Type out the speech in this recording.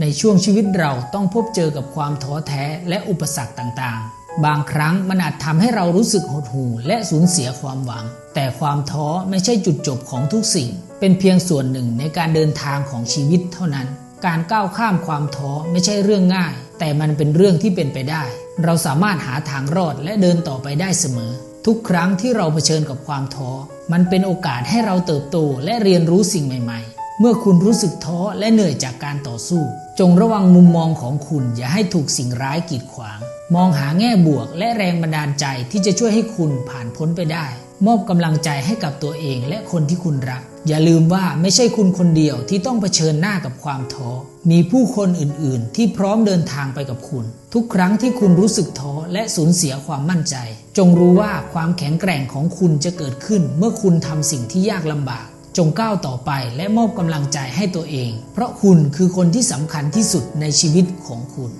ในช่วงชีวิตเราต้องพบเจอกับความท้อแท้และอุปสรรคต่างๆ บางครั้งมันอาจทำให้เรารู้สึกหดหู่และสูญเสียความหวัง แต่ความท้อไม่ใช่จุดจบของทุกสิ่ง เป็นเพียงส่วนหนึ่งในการเดินทางของชีวิตเท่านั้น การก้าวข้ามความท้อไม่ใช่เรื่องง่าย แต่มันเป็นเรื่องที่เป็นไปได้ เราสามารถหาทางรอดและเดินต่อไปได้เสมอ ทุกครั้งที่เราเผชิญกับความท้อ มันเป็นโอกาสให้เราเติบโตและเรียนรู้สิ่งใหม่ ๆ เมื่อคุณรู้สึกท้อและเหนื่อยจากการต่อสู้ จงระวังมุมมองของคุณอย่าให้ถูกสิ่งร้ายกีดขวาง มองหาแง่บวกและแรงบันดาลใจที่จะช่วยให้คุณผ่านพ้นไปได้ มอบกำลังใจให้กับตัวเองและคนที่คุณรัก อย่าลืมว่าไม่ใช่คุณคนเดียวที่ต้องเผชิญหน้ากับความท้อ มีผู้คนอื่นๆ ที่พร้อมเดินทางไปกับคุณ ทุกครั้งที่คุณรู้สึกท้อและสูญเสียความมั่นใจ จงรู้ว่าความแข็งแกร่งของคุณจะเกิดขึ้น เมื่อคุณทำสิ่งที่ยากลำบาก จงก้าวต่อไปและมอบกำลังใจให้ตัวเอง เพราะคุณคือคนที่สำคัญที่สุดในชีวิตของคุณ